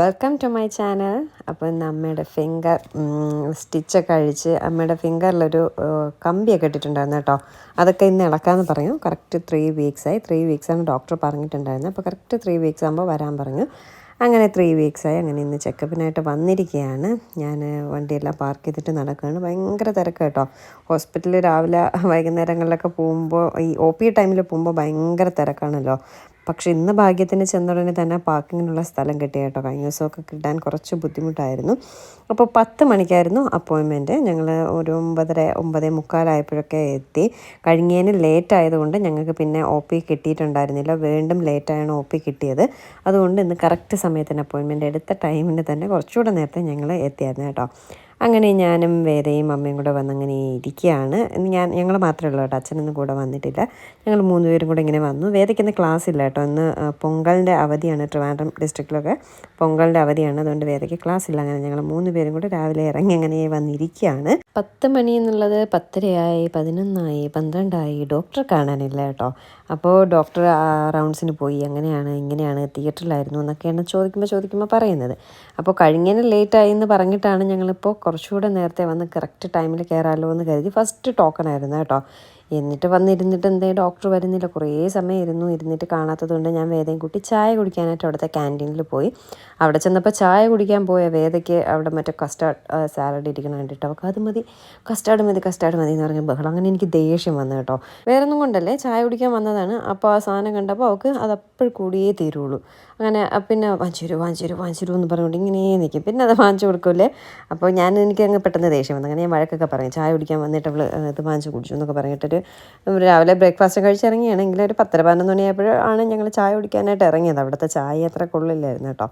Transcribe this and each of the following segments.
Welcome to my channel അപ്പോൾ ഇന്ന് അമ്മയുടെ ഫിംഗർ സ്റ്റിച്ചൊക്കെ അഴിച്ച് അമ്മയുടെ ഫിംഗറിലൊരു കമ്പിയൊക്കെ ഇട്ടിട്ടുണ്ടായിരുന്നു കേട്ടോ. അതൊക്കെ ഇന്ന് ഇളക്കാമെന്ന് പറഞ്ഞു. കറക്റ്റ് ത്രീ വീക്സായി ത്രീ വീക്സാണ് ഡോക്ടർ പറഞ്ഞിട്ടുണ്ടായിരുന്നത്. അപ്പോൾ കറക്റ്റ് ത്രീ വീക്സ് ആകുമ്പോൾ വരാൻ പറഞ്ഞു. അങ്ങനെ ത്രീ വീക്സായി അങ്ങനെ ഇന്ന് ചെക്കപ്പിനായിട്ട് വന്നിരിക്കുകയാണ്. ഞാൻ വണ്ടിയെല്ലാം പാർക്ക് ചെയ്തിട്ട് നടക്കുകയാണ്. ഭയങ്കര തിരക്ക് കേട്ടോ. ഹോസ്പിറ്റലിൽ രാവിലെ വൈകുന്നേരങ്ങളിലൊക്കെ പോകുമ്പോൾ ഈ ഒ പി ടൈമിൽ പോകുമ്പോൾ ഭയങ്കര തിരക്കാണല്ലോ. പക്ഷെ ഇന്ന് ഭാഗ്യത്തിന് ചെന്നുടനെ തന്നെ പാർക്കിങ്ങിനുള്ള സ്ഥലം കിട്ടി കേട്ടോ. കഴിഞ്ഞ ദിവസമൊക്കെ കിട്ടാൻ കുറച്ച് ബുദ്ധിമുട്ടായിരുന്നു. അപ്പോൾ പത്ത് മണിക്കായിരുന്നു അപ്പോയിൻമെന്റ്. ഞങ്ങൾ ഒരു ഒമ്പതര ഒമ്പതേ മുക്കാലായപ്പോഴൊക്കെ എത്തി. കഴിഞ്ഞതിന് ലേറ്റ് ആയതുകൊണ്ട് ഞങ്ങൾക്ക് പിന്നെ ഒ പി കിട്ടിയിട്ടുണ്ടായിരുന്നില്ല. വീണ്ടും ലേറ്റായാണ് ഒ പി കിട്ടിയത്. അതുകൊണ്ട് ഇന്ന് കറക്റ്റ് സമയത്തിന് അപ്പോയിൻമെന്റ് എടുത്ത ടൈമിന് തന്നെ കുറച്ചുകൂടെ നേരത്തെ ഞങ്ങൾ എത്തിയായിരുന്നു കേട്ടോ. അങ്ങനെ ഞാനും വേദയും അമ്മയും കൂടെ വന്നങ്ങനെ ഇരിക്കുകയാണ്. ഞാൻ ഞങ്ങൾ മാത്രമേ ഉള്ളൂ കേട്ടോ. അച്ഛനൊന്നും കൂടെ വന്നിട്ടില്ല. ഞങ്ങൾ മൂന്ന് പേരും കൂടെ ഇങ്ങനെ വന്നു. വേദയ്ക്ക് ഇന്ന് ക്ലാസ് ഇല്ല കേട്ടോ. ഇന്ന് പൊങ്കലിന്റെ അവധിയാണ് ട്രിവാൻഡ്രം ഡിസ്ട്രിക്റ്റിലൊക്കെ. പൊങ്കലിന്റെ അവധിയാണ്. അതുകൊണ്ട് വേദയ്ക്ക് ക്ലാസ് ഇല്ല. അങ്ങനെ ഞങ്ങൾ മൂന്ന് പേരും കൂടെ രാവിലെ ഇറങ്ങി അങ്ങനെ വന്നിരിക്കുകയാണ്. പത്ത് മണി എന്നുള്ളത് പത്തരയായി പതിനൊന്നായി പന്ത്രണ്ടായി. ഡോക്ടറെ കാണാനില്ല കേട്ടോ. അപ്പോൾ ഡോക്ടർ റൗണ്ട്സിന് പോയി. അങ്ങനെയാണ് ഇങ്ങനെയാണ് തിയേറ്ററിലായിരുന്നു എന്നൊക്കെയാണ് ചോദിക്കുമ്പോൾ ചോദിക്കുമ്പോൾ പറയുന്നത്. അപ്പോൾ കഴിഞ്ഞതിന് ലേറ്റായി എന്ന് പറഞ്ഞിട്ടാണ് ഞങ്ങളിപ്പോൾ കുറച്ചുകൂടെ നേരത്തെ വന്ന് കറക്റ്റ് ടൈമിൽ കയറാമല്ലോ എന്ന് കരുതി ഫസ്റ്റ് ടോക്കൺ ആയിരുന്നു കേട്ടോ. എന്നിട്ട് വന്നിരുന്നിട്ട് എന്തേ ഡോക്ടർ വരുന്നില്ല. കുറേ സമയം ഇരുന്നു. ഇരുന്നിട്ട് കാണാത്തതുകൊണ്ട് ഞാൻ വേദയും കൂട്ടി ചായ കുടിക്കാനായിട്ട് അവിടുത്തെ ക്യാന്റീനിൽ പോയി. അവിടെ ചെന്നപ്പോൾ ചായ കുടിക്കാൻ പോയ വേദയ്ക്ക് അവിടെ മറ്റേ കസ്റ്റാർഡ് സാലഡ് ഇരിക്കണം കണ്ടിട്ട് അവൾക്ക് അത് മതി കസ്റ്റാർഡ് മതി കസ്റ്റാർഡ് മതി എന്ന് പറഞ്ഞ ബഹളം അങ്ങനെ എനിക്ക് ദേഷ്യം വന്നു കേട്ടോ. വേറെ ഒന്നും കൊണ്ടല്ലേ? ചായ കുടിക്കാൻ വന്നതാണ്. അപ്പോൾ ആ സാധനം കണ്ടപ്പോൾ അവൾക്ക് അത് കൂടിയേ തീരുള്ളൂ. അങ്ങനെ പിന്നെ വാങ്ങിച്ചു തരൂ വാങ്ങിച്ചു വാങ്ങിച്ചു എന്ന് പറഞ്ഞുകൊണ്ട് ഇങ്ങനെ നിൽക്കും. പിന്നെ അത് വാങ്ങിച്ചു കൊടുക്കില്ലേ അപ്പോൾ ഞാൻ എനിക്ക് അങ്ങ് പെട്ടെന്ന് ദേഷ്യം വന്നു. അങ്ങനെ ഞാൻ വഴക്കൊക്കെ പറഞ്ഞു ചായ കുടിക്കാൻ വന്നിട്ട് അവൾ ഇത് വാങ്ങിച്ചു കുടിച്ചു എന്നൊക്കെ പറഞ്ഞിട്ടൊരു രാവിലെ ബ്രേക്ക്ഫാസ്റ്റ് കഴിച്ച് ഇറങ്ങിയാണെങ്കിൽ ഒരു പത്തര പതിനൊന്ന് മണിയായപ്പോഴാണ് ഞങ്ങൾ ചായ കുടിക്കാനായിട്ട് ഇറങ്ങിയത്. അവിടുത്തെ ചായ അത്ര കൊള്ളില്ലായിരുന്നു കേട്ടോ.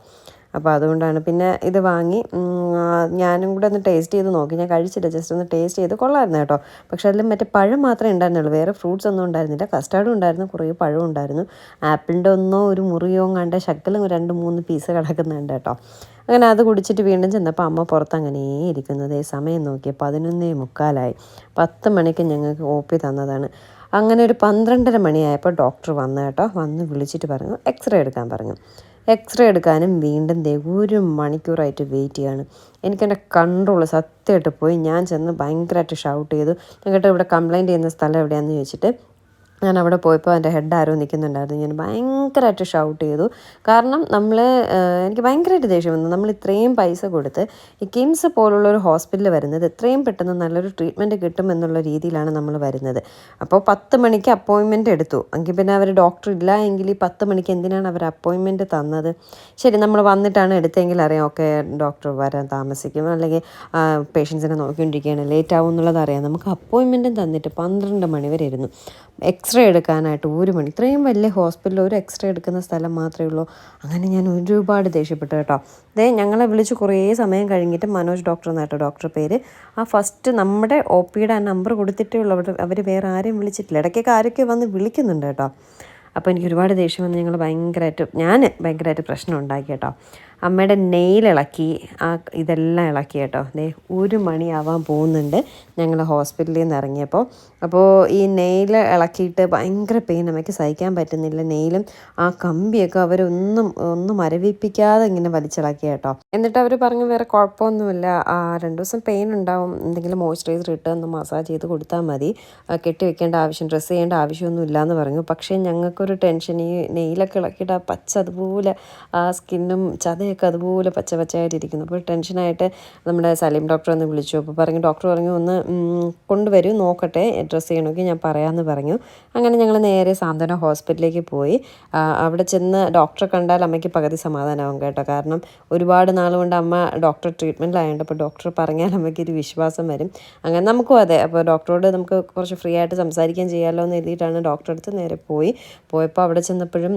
അപ്പോൾ അതുകൊണ്ടാണ്. പിന്നെ ഇത് വാങ്ങി ഞാനും കൂടെ ഒന്ന് ടേസ്റ്റ് ചെയ്ത് നോക്കി. ഞാൻ കഴിച്ചില്ല ജസ്റ്റ് ഒന്ന് ടേസ്റ്റ് ചെയ്ത് കൊള്ളായിരുന്നു കേട്ടോ. പക്ഷെ അതിൽ മറ്റേ പഴം മാത്രമേ ഉണ്ടായിരുന്നുള്ളൂ. വേറെ ഫ്രൂട്ട്സ് ഒന്നും ഉണ്ടായിരുന്നില്ല. കസ്റ്റാർഡും ഉണ്ടായിരുന്നു കുറേ പഴവും ഉണ്ടായിരുന്നു. ആപ്പിളിന്റെ ഒന്നോ ഒരു മുറിയോ കണ്ട ശക്കലും രണ്ട് മൂന്ന് പീസ് കിടക്കുന്നുണ്ട് കേട്ടോ. അങ്ങനെ അത് കുടിച്ചിട്ട് വീണ്ടും ചെന്നപ്പോൾ അമ്മ പുറത്ത് അങ്ങനെ ഇരിക്കുന്നത് സമയം നോക്കി പതിനൊന്നേ മുക്കാലായി. പത്ത് മണിക്ക് ഞങ്ങൾക്ക് ഒ പി തന്നതാണ്. അങ്ങനെ ഒരു പന്ത്രണ്ടര മണിയായപ്പോൾ ഡോക്ടർ വന്നു കേട്ടോ. വന്ന് വിളിച്ചിട്ട് പറഞ്ഞു എക്സ്റേ എടുക്കാൻ പറഞ്ഞു. എക്സ്റേ എടുക്കാനും വീണ്ടും ദേ ഒരു മണിക്കൂറായിട്ട് വെയിറ്റ് ചെയ്യാണ്. എനിക്കെന്റെ കൺട്രോൾ സത്യമായിട്ട് പോയി. ഞാൻ ചെന്ന് ഭയങ്കരമായിട്ട് ഷൗട്ട് ചെയ്തു. ഞങ്ങളുടെ ഇവിടെ കംപ്ലയിന്റ് ചെയ്യുന്ന സ്ഥലം എവിടെയാണെന്ന് ചോദിച്ചിട്ട് ഞാൻ അവിടെ പോയപ്പോൾ എന്റെ ഹെഡ് ആരോ നിൽക്കുന്നുണ്ടായിരുന്നു ഞാൻ ഭയങ്കരമായിട്ട് ഷൗട്ട് ചെയ്തു. കാരണം നമ്മൾ എനിക്ക് ഭയങ്കരമായിട്ട് ദേഷ്യം വന്നു. നമ്മൾ ഇത്രയും പൈസ കൊടുത്ത് ഈ കിംസ് പോലുള്ള ഒരു ഹോസ്പിറ്റലിൽ വരുന്നത് എത്രയും പെട്ടെന്ന് നല്ലൊരു ട്രീറ്റ്മെന്റ് കിട്ടും എന്നുള്ള രീതിയിലാണ് നമ്മൾ വരുന്നത്. അപ്പോൾ പത്ത് മണിക്ക് അപ്പോയിൻമെന്റ് എടുത്തു. എങ്കിൽ പിന്നെ അവർ ഡോക്ടർ ഇല്ല എങ്കിൽ ഈ പത്ത് മണിക്ക് എന്തിനാണ് അവർ അപ്പോയിൻമെന്റ് തന്നത്? ശരി നമ്മൾ വന്നിട്ടാണ് എടുത്തെങ്കിൽ അറിയാം ഓക്കെ ഡോക്ടർ വരാൻ താമസിക്കും. അല്ലെങ്കിൽ പേഷ്യൻസിനെ നോക്കിക്കൊണ്ടിരിക്കുകയാണ്. ലേറ്റ് ആവും എന്നുള്ളത് അറിയാം. നമുക്ക് അപ്പോയിൻമെന്റും തന്നിട്ട് പന്ത്രണ്ട് മണി വരെ ഇരുന്നു. എക്സ്റേ എടുക്കാനായിട്ട് ഒരു മണി ഇത്രയും വലിയ ഹോസ്പിറ്റലിൽ ഒരു എക്സ്റേ എടുക്കുന്ന സ്ഥലം മാത്രമേ ഉള്ളൂ. അങ്ങനെ ഞാൻ ഒരുപാട് ദേഷ്യപ്പെട്ടു കേട്ടോ. ദേ ഞങ്ങളെ വിളിച്ച് കുറേ സമയം കഴിഞ്ഞിട്ട് മനോജ് ഡോക്ടർ എന്നായിട്ടോ ഡോക്ടർ പേര്. ആ ഫസ്റ്റ് നമ്മുടെ ഒ പിയുടെ ആ നമ്പർ കൊടുത്തിട്ടേ ഉള്ളൂ. അവർ വേറെ ആരെയും വിളിച്ചിട്ടില്ല. ഇടയ്ക്കൊക്കെ ആരൊക്കെ വന്ന് വിളിക്കുന്നുണ്ട് കേട്ടോ. അപ്പോൾ എനിക്ക് ഒരുപാട് ദേഷ്യം വന്ന് ഞങ്ങൾ ഭയങ്കരമായിട്ട് ഞാൻ ഭയങ്കരമായിട്ട് പ്രശ്നം ഉണ്ടാക്കി കേട്ടോ. അമ്മയുടെ നെയിൽ ഇളക്കി ആ ഇതെല്ലാം ഇളക്കി കേട്ടോ. ദേ ഒരു മണിയാവാൻ പോകുന്നുണ്ട് ഞങ്ങൾ ഹോസ്പിറ്റലിൽ നിന്ന് ഇറങ്ങിയപ്പോൾ. അപ്പോൾ ഈ നെയിൽ ഇളക്കിയിട്ട് ഭയങ്കര പെയിൻ അമ്മയ്ക്ക് സഹിക്കാൻ പറ്റുന്നില്ല നെയിലും ആ കമ്പിയൊക്കെ അവരൊന്നും ഒന്നും മരവിപ്പിക്കാതെ ഇങ്ങനെ വലിച്ചിളക്കി കേട്ടോ. എന്നിട്ട് അവർ പറഞ്ഞു വേറെ കുഴപ്പമൊന്നുമില്ല. ആ രണ്ട് ദിവസം പെയിൻ ഉണ്ടാവും. എന്തെങ്കിലും മോയ്സ്ചറൈസർ ഇട്ട് ഒന്ന് മസാജ് ചെയ്ത് കൊടുത്താൽ മതി. കെട്ടിവെക്കേണ്ട കെട്ടി വെക്കേണ്ട ആവശ്യം ഡ്രസ്സ് ചെയ്യേണ്ട ആവശ്യമൊന്നും ഇല്ലയെന്ന് പറഞ്ഞു. പക്ഷേ ഞങ്ങൾക്കൊരു ടെൻഷൻ ഈ നെയിലൊക്കെ ഇളക്കിയിട്ട് ആ പച്ച അതുപോലെ ആ സ്കിന്നും ചതയൊക്കെ അതുപോലെ പച്ച പച്ചയായിട്ടിരിക്കുന്നു. അപ്പോൾ ടെൻഷനായിട്ട് നമ്മുടെ സലീം ഡോക്ടർ ഒന്ന് വിളിച്ചു. അപ്പോൾ പറഞ്ഞു ഡോക്ടർ പറഞ്ഞു ഒന്ന് കൊണ്ടുവരൂ നോക്കട്ടെ ഡ്രസ്സ് ചെയ്യണമെങ്കിൽ ഞാൻ പറയാമെന്ന് പറഞ്ഞു. അങ്ങനെ ഞങ്ങൾ നേരെ സാന്ത്വന ഹോസ്പിറ്റലിലേക്ക് പോയി. അവിടെ ചെന്ന് ഡോക്ടറെ കണ്ടാൽ അമ്മയ്ക്ക് പകുതി സമാധാനമാവും കേട്ടോ. കാരണം ഒരുപാട് നാൾ കൊണ്ട് അമ്മ ഡോക്ടർ ട്രീറ്റ്മെന്റിലായതുകൊണ്ട് അപ്പോൾ ഡോക്ടർ പറഞ്ഞാൽ അമ്മയ്ക്ക് ഒരു വിശ്വാസം വരും. അങ്ങനെ നമുക്കും അതെ അപ്പോൾ ഡോക്ടറോട് നമുക്ക് കുറച്ച് ഫ്രീ ആയിട്ട് സംസാരിക്കാൻ ചെയ്യാമല്ലോ എന്ന് എഴുതിയിട്ടാണ് ഡോക്ടറെ അടുത്ത് നേരെ പോയി. പോയപ്പോൾ അവിടെ ചെന്നപ്പോഴും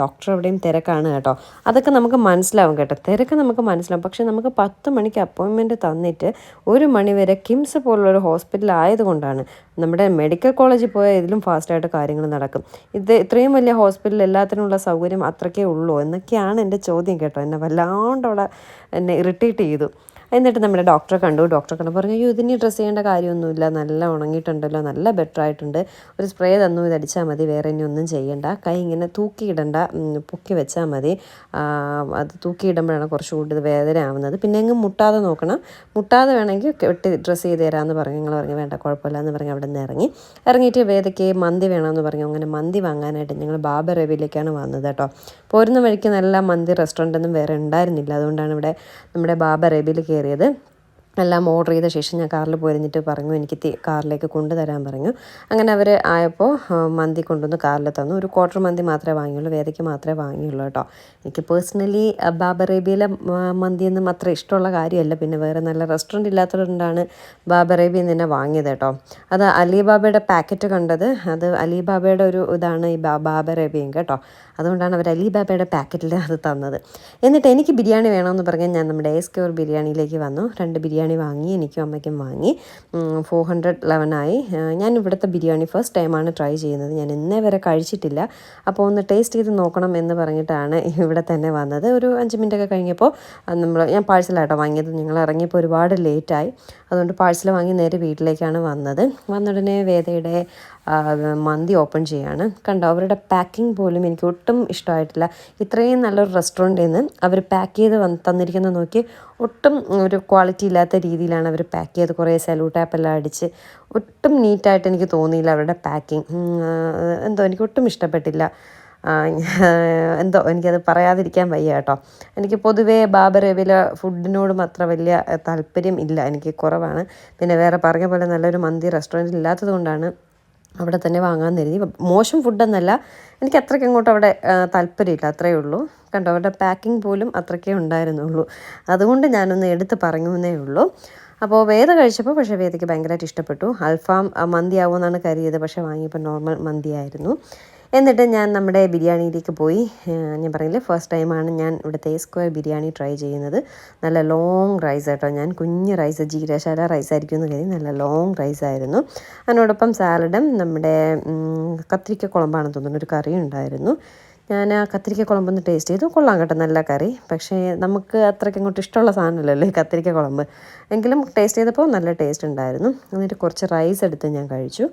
ഡോക്ടർ അവിടെയും തിരക്കാണ് കേട്ടോ. അതൊക്കെ നമുക്ക് മനസ്സിലാവും. കേട്ടോ. തിരക്ക് നമുക്ക് മനസ്സിലാവും. പക്ഷെ നമുക്ക് പത്ത് മണിക്ക് അപ്പോയിൻമെന്റ് തന്നിട്ട് ഒരു മണി വരെ കിംസ് പോലുള്ളൊരു ഹോസ്പിറ്റൽ ആയതുകൊണ്ടാണ് നമ്മുടെ മെഡിക്കൽ കോളേജിൽ പോയാൽ ഇതിലും ഫാസ്റ്റായിട്ട് കാര്യങ്ങൾ നടക്കും. ഇത് ഇത്രയും വലിയ ഹോസ്പിറ്റലിൽ എല്ലാത്തിനുള്ള സൗകര്യം അത്രയ്ക്കേ ഉള്ളൂ എന്നൊക്കെയാണ് എന്റെ ചോദ്യം കേട്ടോ. എന്നെ വല്ലാണ്ടവിടെ എന്നെ ഇറിറ്റേറ്റ് ചെയ്തു. എന്നിട്ട് നമ്മുടെ ഡോക്ടറെ കണ്ടു. ഡോക്ടറെ കണ്ടു പറഞ്ഞു അയ്യോ ഇതിന് ഡ്രസ്സ് ചെയ്യേണ്ട കാര്യമൊന്നുമില്ല. നല്ല ഉണങ്ങിയിട്ടുണ്ടല്ലോ. നല്ല ബെറ്റർ ആയിട്ടുണ്ട്. ഒരു സ്പ്രേ തന്നു ഇത് അടിച്ചാൽ മതി. വേറെ ഇനി ഒന്നും ചെയ്യേണ്ട. കൈ ഇങ്ങനെ തൂക്കിയിടണ്ട പൊക്കി വെച്ചാൽ മതി. അത് തൂക്കിയിടുമ്പോഴാണ് കുറച്ചുകൂടി വേദന ആവുന്നത്. പിന്നെ എങ്ങും മുട്ടാതെ നോക്കണം. മുട്ടാതെ വേണമെങ്കിൽ കെട്ടി ഡ്രസ്സ് ചെയ്ത് തരാമെന്ന് പറഞ്ഞു. ഞങ്ങൾ പറഞ്ഞു വേണ്ട കുഴപ്പമില്ല എന്ന് പറഞ്ഞ് അവിടെ നിന്ന് ഇറങ്ങി. ഇറങ്ങിയിട്ട് വേദയ്ക്ക് മന്തി വേണമെന്ന് പറഞ്ഞു. അങ്ങനെ മന്തി വാങ്ങാനായിട്ട് ഞങ്ങൾ ബാബ റവിയിലേക്കാണ് വന്നത് കേട്ടോ. പോരുന്ന വഴിക്ക് നല്ല മന്തി റെസ്റ്റോറന്റ് ഒന്നും വേറെ ഉണ്ടായിരുന്നില്ല. അതുകൊണ്ടാണ് ഇവിടെ നമ്മുടെ ബാബ റബിയിൽ കയറിയത്. എല്ലാം ഓർഡർ ചെയ്ത ശേഷം ഞാൻ കാറിൽ പോയിരുന്നിട്ട് പറഞ്ഞു എനിക്ക് കാറിലേക്ക് കൊണ്ടുതരാൻ പറഞ്ഞു. അങ്ങനെ അവർ ആയപ്പോൾ മന്തി കൊണ്ടുവന്ന് കാറിൽ തന്നു. ഒരു ക്വാർട്ടർ മന്തി മാത്രമേ വാങ്ങിയുള്ളൂ വേദയ്ക്ക് മാത്രമേ വാങ്ങിയുള്ളൂ കേട്ടോ എനിക്ക് പേഴ്സണലി ബാബറേബിയിലെ മന്തിയൊന്നും അത്ര ഇഷ്ടമുള്ള കാര്യമല്ല. പിന്നെ വേറെ നല്ല റെസ്റ്റോറന്റ് ഇല്ലാത്തതുകൊണ്ടാണ് ബാബറേബിയിൽ നിന്ന് തന്നെ വാങ്ങിയത് കേട്ടോ അത് അലിബാബയുടെ പാക്കറ്റ് കണ്ടത്. അത് അലിബാബയുടെ ഒരു ഇതാണ് ഈ ബാബറേബിയും കേട്ടോ അതുകൊണ്ടാണ് അവർ അലിബാബയുടെ പാക്കറ്റിൽ അത് തന്നത്. എന്നിട്ട് എനിക്ക് ബിരിയാണി വേണമെന്ന് പറഞ്ഞാൽ ഞാൻ നമ്മുടെ എസ് ക്യൂർ ബിരിയാണിയിലേക്ക് വന്നു. രണ്ട് ബിരിയാണി വാങ്ങി എനിക്കും അമ്മയ്ക്കും വാങ്ങി. ഫോർ ഹൺഡ്രഡ് ലെവനായി ഞാൻ ഇവിടുത്തെ ബിരിയാണി ഫസ്റ്റ് ടൈമാണ് ട്രൈ ചെയ്യുന്നത്. ഞാൻ ഇന്നേ വരെ കഴിച്ചിട്ടില്ല. അപ്പോൾ ഒന്ന് ടേസ്റ്റ് ചെയ്ത് നോക്കണം എന്ന് പറഞ്ഞിട്ടാണ് ഇവിടെ തന്നെ വന്നത്. ഒരു അഞ്ച് മിനിറ്റൊക്കെ കഴിഞ്ഞപ്പോൾ നമ്മൾ ഞാൻ പാഴ്സലായിട്ടോ വാങ്ങിയത്. ഞങ്ങൾ ഇറങ്ങിയപ്പോൾ ഒരുപാട് ലേറ്റായി അതുകൊണ്ട് പാഴ്സൽ വാങ്ങി നേരെ വീട്ടിലേക്കാണ് വന്നത്. വന്നുടനെ വേദയുടെ മന്തി ഓപ്പൺ ചെയ്യാണ്. കണ്ടോ അവരുടെ പാക്കിംഗ് പോലും എനിക്ക് ഒട്ടും ഇഷ്ടമായിട്ടില്ല. ഇത്രയും നല്ലൊരു റെസ്റ്റോറന്റിൽ നിന്ന് അവർ പാക്ക് ചെയ്ത് വന്ന് തന്നിരിക്കുന്നത് നോക്കി ഒട്ടും ഒരു ക്വാളിറ്റി ഇല്ലാത്ത രീതിയിലാണ് അവർ പാക്ക് ചെയ്ത് കുറേ സലൂട്ട് ടാപ്പെല്ലാം അടിച്ച് ഒട്ടും നീറ്റായിട്ട് എനിക്ക് തോന്നിയില്ല അവരുടെ പാക്കിംഗ് എന്തോ എനിക്ക് ഒട്ടും ഇഷ്ടപ്പെട്ടില്ല. എന്തോ എനിക്കത് പറയാതിരിക്കാൻ വയ്യ കേട്ടോ. എനിക്ക് പൊതുവേ ബാബറേവിലെ ഫുഡിനോടും അത്ര വലിയ താല്പര്യം ഇല്ല. എനിക്ക് കുറവാണ്. പിന്നെ വേറെ പറഞ്ഞ പോലെ നല്ലൊരു മന്തി റെസ്റ്റോറന്റ് ഇല്ലാത്തത് കൊണ്ടാണ് അവിടെ തന്നെ വാങ്ങാൻ കരുതി. മോശം ഫുഡെന്നല്ല എനിക്ക് അത്രയ്ക്ക് അങ്ങോട്ട് അവിടെ താല്പര്യമില്ല അത്രയേ ഉള്ളൂ. കണ്ടോ അവരുടെ പാക്കിംഗ് പോലും അത്രയ്ക്കേ ഉണ്ടായിരുന്നുള്ളൂ. അതുകൊണ്ട് ഞാനൊന്ന് എടുത്ത് പറഞ്ഞേ ഉള്ളൂ. അപ്പോൾ വേദ കഴിച്ചപ്പോൾ പക്ഷേ വേദയ്ക്ക് ഭയങ്കരമായിട്ട് ഇഷ്ടപ്പെട്ടു. അൽഫാം മന്തിയാവുമെന്നാണ് കരുതിയത്. പക്ഷേ വാങ്ങിയപ്പോൾ നോർമൽ മന്തി ആയിരുന്നു എന്നിട്ട് ഞാൻ നമ്മുടെ ബിരിയാണിയിലേക്ക് പോയി. ഞാൻ പറഞ്ഞില്ലേ ഫസ്റ്റ് ടൈമാണ് ഞാൻ ഇവിടുത്തെ സ്ക്വയർ ബിരിയാണി ട്രൈ ചെയ്യുന്നത്. നല്ല ലോങ് റൈസ് കേട്ടോ ഞാൻ. കുഞ്ഞ് റൈസ് ജീരശാല റൈസ് ആയിരിക്കും എന്ന് കരുതി നല്ല ലോങ് റൈസ് ആയിരുന്നു. അതിനോടൊപ്പം സാലഡും നമ്മുടെ കത്തിരിക്ക കുളമ്പാണെന്ന് തോന്നുന്നു ഒരു കറി ഉണ്ടായിരുന്നു. ഞാൻ ആ കത്തിരിക്ക കുളമ്പൊന്ന് ടേസ്റ്റ് ചെയ്തു. കൊള്ളാം കേട്ടോ നല്ല കറി. പക്ഷേ നമുക്ക് അത്രയ്ക്ക് അങ്ങോട്ട് ഇഷ്ടമുള്ള സാധനമല്ലല്ലോ ഈ കത്തിരിക്ക കുളമ്പ്. എങ്കിലും ടേസ്റ്റ് ചെയ്തപ്പോൾ നല്ല ടേസ്റ്റ് ഉണ്ടായിരുന്നു. എന്നിട്ട് കുറച്ച് റൈസ് എടുത്ത് ഞാൻ കഴിച്ചു.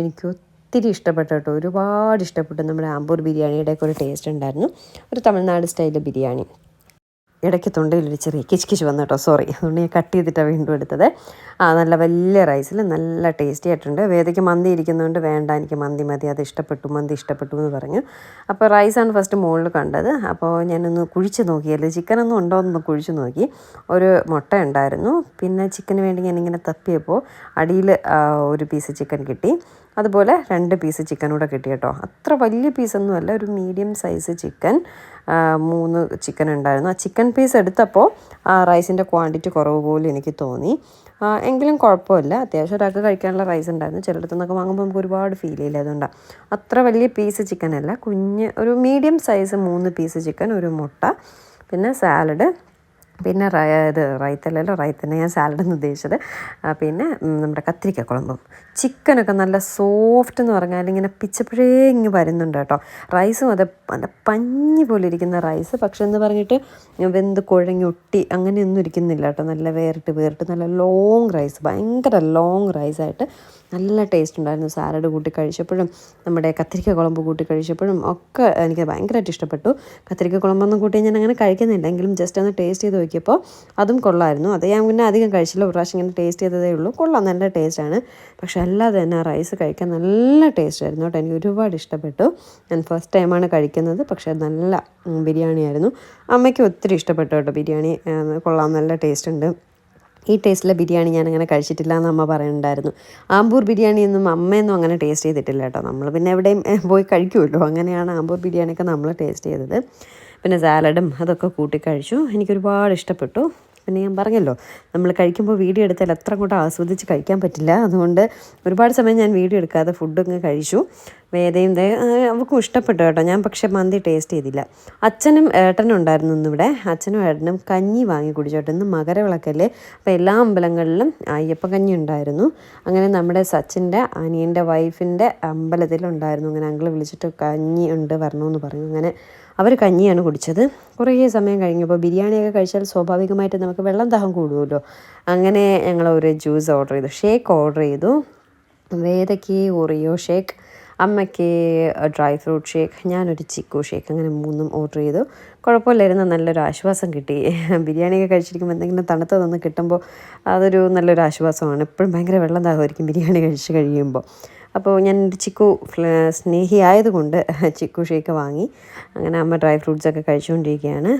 എനിക്ക് ഒത്തിരി ഇഷ്ടപ്പെട്ട കേട്ടോ. ഒരുപാട് ഇഷ്ടപ്പെട്ടു. നമ്മുടെ ആമ്പൂർ ബിരിയാണിയുടെയൊക്കെ ഒരു ടേസ്റ്റ് ഉണ്ടായിരുന്നു. ഒരു തമിഴ്നാട് സ്റ്റൈൽ ബിരിയാണി. ഇടയ്ക്ക് തൊണ്ടയിലൊരു ചെറിയ കിച്ച് വന്നു കേട്ടോ. സോറി അതുകൊണ്ട് ഞാൻ കട്ട് ചെയ്തിട്ടാണ് വീണ്ടും എടുത്തത്. ആ നല്ല വലിയ റൈസിൽ നല്ല ടേസ്റ്റി ആയിട്ടുണ്ട്. വേദയ്ക്ക് മന്തി ഇരിക്കുന്നതുകൊണ്ട് വേണ്ട എനിക്ക് മന്തി മതി. അത് ഇഷ്ടപ്പെട്ടു മന്തി ഇഷ്ടപ്പെട്ടു എന്ന് പറഞ്ഞു. അപ്പോൾ റൈസാണ് ഫസ്റ്റ് മുകളിൽ കണ്ടത്. അപ്പോൾ ഞാനൊന്ന് കുഴിച്ച് നോക്കിയല്ലേ ചിക്കനൊന്നും ഉണ്ടോ എന്നൊന്ന് കുഴിച്ച് നോക്കി. ഒരു മുട്ട ഉണ്ടായിരുന്നു. പിന്നെ ചിക്കന് വേണ്ടി ഞാനിങ്ങനെ തപ്പിയപ്പോൾ അടിയിൽ ഒരു പീസ് ചിക്കൻ കിട്ടി. അതുപോലെ രണ്ട് പീസ് ചിക്കൻ കൂടെ കിട്ടി കേട്ടോ. അത്ര വലിയ പീസൊന്നുമല്ല ഒരു മീഡിയം സൈസ് ചിക്കൻ മൂന്ന് ചിക്കൻ ഉണ്ടായിരുന്നു. ആ ചിക്കൻ പീസ് എടുത്തപ്പോൾ ആ റൈസിന്റെ ക്വാണ്ടിറ്റി കുറവ് പോലും എനിക്ക് തോന്നി. എങ്കിലും കുഴപ്പമില്ല. അത്യാവശ്യം ഒരാൾക്ക് കഴിക്കാനുള്ള റൈസ് ഉണ്ടായിരുന്നു. ചിലയിടത്തു നിന്നൊക്കെ വാങ്ങുമ്പോൾ നമുക്ക് ഒരുപാട് ഫീൽ ചെയ്യില്ല അതുകൊണ്ടാണ് അത്ര വലിയ പീസ് ചിക്കൻ അല്ല കുഞ്ഞ് ഒരു മീഡിയം സൈസ് മൂന്ന് പീസ് ചിക്കൻ ഒരു മുട്ട പിന്നെ സാലഡ് പിന്നെ ഇത് റൈത്തല്ലല്ലോ റൈത്തന്നെ ഞാൻ സാലഡ് എന്ന് ഉദ്ദേശിച്ചത്. പിന്നെ നമ്മുടെ കത്തിരിക്ക കുളമ്പും ചിക്കനൊക്കെ നല്ല സോഫ്റ്റ് എന്ന് പറഞ്ഞാൽ ഇങ്ങനെ പിച്ചപ്പോഴേ ഇങ്ങ് വരുന്നുണ്ട് കേട്ടോ. റൈസും അതെ നല്ല പഞ്ഞി പോലെ ഇരിക്കുന്ന റൈസ് പക്ഷെ എന്ന് പറഞ്ഞിട്ട് വെന്ത് കുഴങ്ങി ഒട്ടി അങ്ങനെയൊന്നും ഇരിക്കുന്നില്ല കേട്ടോ. നല്ല വേറിട്ട് വേറിട്ട് നല്ല ലോങ് റൈസ് ഭയങ്കര ലോങ് റൈസായിട്ട് നല്ല ടേസ്റ്റ് ഉണ്ടായിരുന്നു. സാലഡ് കൂട്ടി കഴിച്ചപ്പോഴും നമ്മുടെ കത്തിരിക്ക കുളമ്പ് കൂട്ടി കഴിച്ചപ്പോഴും ഒക്കെ എനിക്ക് ഭയങ്കരമായിട്ട് ഇഷ്ടപ്പെട്ടു. കത്തിരിക്ക കുളമ്പൊന്നും കൂട്ടി ഞാൻ അങ്ങനെ കഴിക്കുന്നില്ല. എങ്കിലും ജസ്റ്റ് ഒന്ന് ടേസ്റ്റ് ചെയ്ത് നോക്കിയപ്പോൾ അതും കൊള്ളായിരുന്നു. അത് ഞാൻ പിന്നെ അധികം കഴിച്ചില്ല. ഒരു പ്രാവശ്യം ഇങ്ങനെ ടേസ്റ്റ് ചെയ്തതേ ഉള്ളൂ. കൊള്ളാം നല്ല ടേസ്റ്റാണ് പക്ഷെ അല്ലാതെ തന്നെ റൈസ് കഴിക്കാൻ നല്ല ടേസ്റ്റ് ആയിരുന്നു കേട്ടോ. എനിക്ക് ഒരുപാട് ഇഷ്ടപ്പെട്ടു. ഞാൻ ഫസ്റ്റ് ടൈമാണ് കഴിക്കുന്നത്. പക്ഷേ നല്ല ബിരിയാണി ആയിരുന്നു. അമ്മയ്ക്ക് ഒത്തിരി ഇഷ്ടപ്പെട്ടു കേട്ടോ ബിരിയാണി. കൊള്ളാം നല്ല ടേസ്റ്റ് ഉണ്ട്. ഈ ടേസ്റ്റിലെ ബിരിയാണി ഞാൻ അങ്ങനെ കഴിച്ചിട്ടില്ല എന്ന് അമ്മ പറയുന്നുണ്ടായിരുന്നു. ആമ്പൂർ ബിരിയാണിയൊന്നും അമ്മയൊന്നും അങ്ങനെ ടേസ്റ്റ് ചെയ്തിട്ടില്ല കേട്ടോ. നമ്മൾ പിന്നെ എവിടെയും പോയി കഴിക്കുമല്ലോ. അങ്ങനെയാണ് ആമ്പൂർ ബിരിയാണിയൊക്കെ നമ്മൾ ടേസ്റ്റ് ചെയ്തത്. പിന്നെ സാലഡും അതൊക്കെ കൂട്ടി കഴിച്ചു. എനിക്കൊരുപാട് ഇഷ്ടപ്പെട്ടു. പിന്നെ ഞാൻ പറഞ്ഞല്ലോ നമ്മൾ കഴിക്കുമ്പോൾ വീഡിയോ എടുത്താൽ എത്ര അങ്ങോട്ട് ആസ്വദിച്ച് കഴിക്കാൻ പറ്റില്ല. അതുകൊണ്ട് ഒരുപാട് സമയം ഞാൻ വീഡിയോ എടുക്കാതെ ഫുഡ് അങ്ങ് കഴിച്ചു. വേദയും ദേ ഇഷ്ടപ്പെട്ടു കേട്ടോ. ഞാൻ പക്ഷേ മന്തി ടേസ്റ്റ് ചെയ്തില്ല. അച്ഛനും ഏട്ടനും ഉണ്ടായിരുന്നു ഇന്നിവിടെ. അച്ഛനും ഏട്ടനും കഞ്ഞി വാങ്ങി കുടിച്ചോട്ടെ ഇന്ന് മകരവിളക്കല്ലേ. അപ്പോൾ എല്ലാ അമ്പലങ്ങളിലും അയ്യപ്പ കഞ്ഞി ഉണ്ടായിരുന്നു. അങ്ങനെ നമ്മുടെ സച്ചിന്റെ അനിയന്റെ വൈഫിന്റെ അമ്പലത്തിലുണ്ടായിരുന്നു. അങ്ങനെ അങ്കിൾ വിളിച്ചിട്ട് കഞ്ഞി ഉണ്ട് വരണമെന്ന് പറഞ്ഞു. അങ്ങനെ അവർ കഞ്ഞിയാണ് കുടിച്ചത്. കുറേ സമയം കഴിഞ്ഞപ്പോൾ ബിരിയാണിയൊക്കെ കഴിച്ചാൽ സ്വാഭാവികമായിട്ട് നമുക്ക് വെള്ളം ദാഹം കൂടുമല്ലോ. അങ്ങനെ ഞങ്ങൾ ഒരു ജ്യൂസ് ഓർഡർ ചെയ്തു. ഷേക്ക് ഓർഡർ ചെയ്തു. വേദയ്ക്ക് ഒറിയോ ഷേക്ക് അമ്മയ്ക്ക് ഡ്രൈ ഫ്രൂട്ട് ഷേക്ക് ഞാനൊരു ചിക്കു ഷേക്ക് അങ്ങനെ മൂന്നും ഓർഡർ ചെയ്തു. കുഴപ്പമില്ലായിരുന്നു നല്ലൊരു ആശ്വാസം കിട്ടി. ബിരിയാണിയൊക്കെ കഴിച്ചിരിക്കുമ്പോൾ എന്തെങ്കിലും തണുത്തതൊന്ന് കിട്ടുമ്പോൾ അതൊരു നല്ലൊരു ആശ്വാസമാണ്. എപ്പോഴും ഭയങ്കര വെള്ളം ദാഹമായിരിക്കും ബിരിയാണി കഴിച്ച് കഴിയുമ്പോൾ. അപ്പോൾ ഞാൻ ചിക്കു സ്നേഹിയായതുകൊണ്ട് ചിക്കു ഷേക്ക് വാങ്ങി. അങ്ങനെ അമ്മ ഡ്രൈ ഫ്രൂട്ട്സ് ഒക്കെ കഴിച്ചുകൊണ്ടിരിക്കുകയാണ്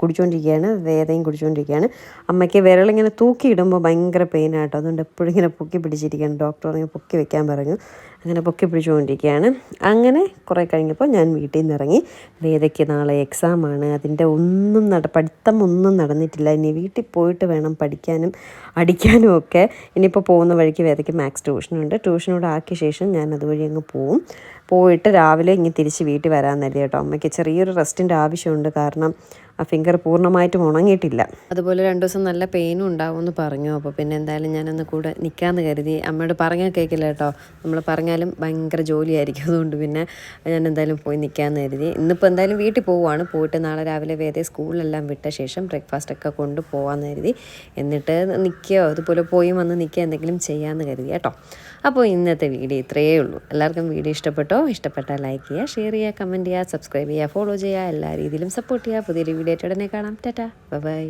കുടിച്ചുകൊണ്ടിരിക്കുകയാണ് വേദയും കുടിച്ചുകൊണ്ടിരിക്കുകയാണ്. അമ്മയ്ക്ക് വിരളിങ്ങനെ തൂക്കിയിടുമ്പോൾ ഭയങ്കര പെയിനാട്ടോ. അതുകൊണ്ട് എപ്പോഴും ഇങ്ങനെ പൊക്കി പിടിച്ചിരിക്കുകയാണ്. ഡോക്ടർ പറഞ്ഞു പൊക്കി വെക്കാൻ പറഞ്ഞു. അങ്ങനെ പൊക്കി പിടിച്ചുകൊണ്ടിരിക്കുകയാണ്. അങ്ങനെ കുറേ കഴിഞ്ഞപ്പോൾ ഞാൻ വീട്ടിൽ നിന്ന് ഇറങ്ങി വേദയ്ക്ക് നാളെ എക്സാമാണ്. അതിന്റെ ഒന്നും നട പഠിത്തം ഒന്നും നടന്നിട്ടില്ല. ഇനി വീട്ടിൽ പോയിട്ട് വേണം പഠിക്കാനും അടിക്കാനും ഒക്കെ. ഇനിയിപ്പോൾ പോകുന്ന വഴിക്ക് വേദയ്ക്ക് മാത്സ് ട്യൂഷനുണ്ട്. ട്യൂഷനോട് ആക്കിയ ശേഷം ഞാൻ അതുവഴി അങ്ങ് പോവും. പോയിട്ട് രാവിലെ ഇങ്ങനെ തിരിച്ച് വീട്ടിൽ വരാൻ നേരം കേട്ടോ. അമ്മയ്ക്ക് ചെറിയൊരു റെസ്റ്റിന്റെ ആവശ്യമുണ്ട്. കാരണം ആ ഫിംഗർ പൂർണമായിട്ടും ഉണങ്ങിയിട്ടില്ല. അതുപോലെ രണ്ട് ദിവസം നല്ല പെയിനും ഉണ്ടാവുമെന്ന് പറഞ്ഞു. അപ്പോൾ പിന്നെ എന്തായാലും ഞാനൊന്ന് കൂടെ നിൽക്കാമെന്ന് കരുതി. അമ്മയോട് പറഞ്ഞാൽ കേൾക്കില്ല കേട്ടോ. നമ്മൾ പറഞ്ഞാലും ഭയങ്കര ജോലിയായിരിക്കും. അതുകൊണ്ട് പിന്നെ ഞാൻ എന്തായാലും പോയി നിൽക്കാമെന്ന് കരുതി. ഇന്നിപ്പോൾ എന്തായാലും വീട്ടിൽ പോവുകയാണ്. പോയിട്ട് നാളെ രാവിലെ വേദേ സ്കൂളിലെല്ലാം വിട്ട ശേഷം ബ്രേക്ക്ഫാസ്റ്റ് ഒക്കെ കൊണ്ട് പോകാമെന്ന് കരുതി. എന്നിട്ട് നിൽക്കുകയോ അതുപോലെ പോയി വന്ന് നിൽക്കുക എന്തെങ്കിലും ചെയ്യാമെന്ന് കരുതി കേട്ടോ. അപ്പോൾ ഇന്നത്തെ വീഡിയോ ഇത്രയേ ഉള്ളൂ. എല്ലാവർക്കും വീഡിയോ ഇഷ്ടപ്പെട്ടോ? ഇഷ്ടപ്പെട്ടാൽ ലൈക്ക് ചെയ്യുക ഷെയർ ചെയ്യുക കമന്റ് ചെയ്യുക സബ്സ്ക്രൈബ് ചെയ്യുക ഫോളോ ചെയ്യുക. എല്ലാ രീതിയിലും സപ്പോർട്ട് ചെയ്യുക. പുതിയൊരു വീഡിയോ ആയിട്ട് ഉടനെ കാണാം. ടാറ്റാ. ബൈ